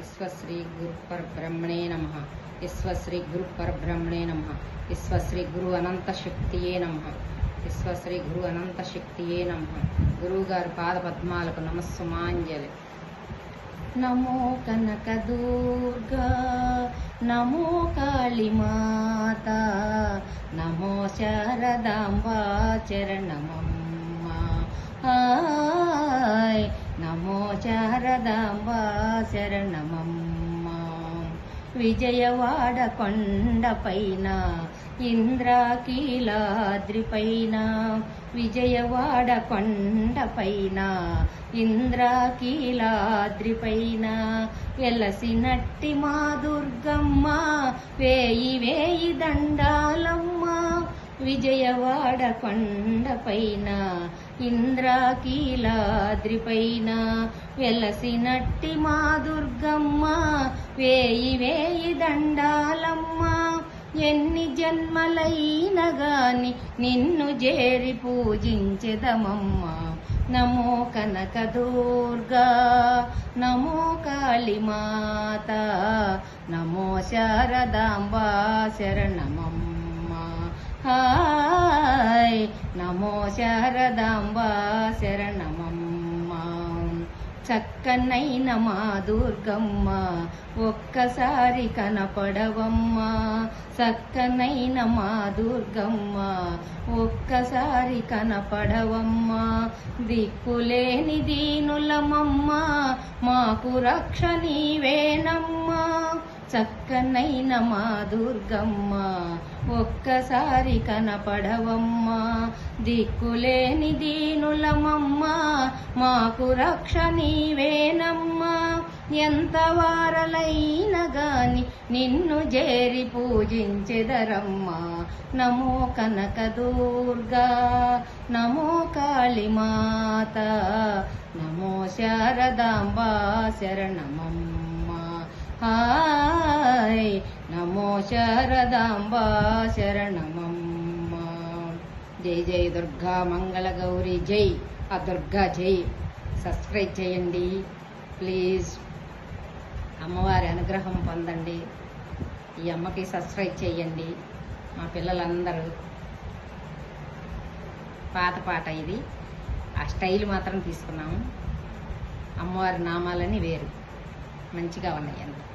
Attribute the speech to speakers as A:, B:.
A: విశ్వశ్రీ గురు పరబ్రహ్మణే నమ విశ్వశ్రీ గురు పరబ్రహ్మణే నమ విశ్వశ్రీ గురు అనంత శక్తియే నమ విశ్వశ్రీ గురు అనంత శక్తియే నమ గురువుగారు పాద పద్మాలకు నమస్సుమాంజలి। నమో కనక దుర్గా నమో కాళీమాత నమో శారదాంబా చరణమమ్మ శారదాంబా శరణమమ్మ విజయవాడ కొండపైన ఇంద్రాకీలాద్రిపైన. విజయవాడ కొండపైన ఇంద్రాకీలాద్రిపైన. ఎలసినట్టి మా దుర్గమ్మ వేయి వేయి దండాలమ్మ. విజయవాడ కొండపైన ఇంద్రాకీలాద్రిపైన వెలసినట్టి మా దుర్గమ్మ వేయి వేయి దండాలమ్మ ఎన్ని జన్మలైన గాని నిన్ను చేరి పూజించెదమమ్మ. నమో కనక దుర్గా నమో కాళీమాత నమో శారదాంబా శరణమమ్మ. హాయ్. నమో శారదాంబా శరణమమ్మ. చక్కనైన మా దుర్గమ్మ. ఒక్కసారి కనపడవమ్మ. చక్కనైన మా దుర్గమ్మ. ఒక్కసారి కనపడవమ్మ. దిక్కులేని దీనులమమ్మ. మాకు రక్ష నీవేనమ్మా. చక్కనైన మా దుర్గమ్మ. ఒక్కసారి కనపడవమ్మ. దిక్కులేని దీనులమమ్మ. మాకు రక్ష నీవేనమ్మా. ఎంత వారలైన గాని నిన్ను చేరి పూజించెదరమ్మా. నమో కనక దుర్గా నమో కాళీమాత నమో శారదాంబా శరణమమ్మా. నమో శారదాంబా శరణమమ్మ. జై జై దుర్గా మంగళ గౌరి జై. ఆ దుర్గా జై. సబ్స్క్రైబ్ చేయండి. ప్లీజ్. అమ్మవారి అనుగ్రహం పొందండి. ఈ అమ్మకి సబ్స్క్రైబ్ చేయండి. మా పిల్లలందరూ. పాత పాట ఇది. ఆ స్టైల్ మాత్రం తీసుకున్నాము. అమ్మవారి నామాలని వేరు. మంచిగా ఉన్నాయి అందులో.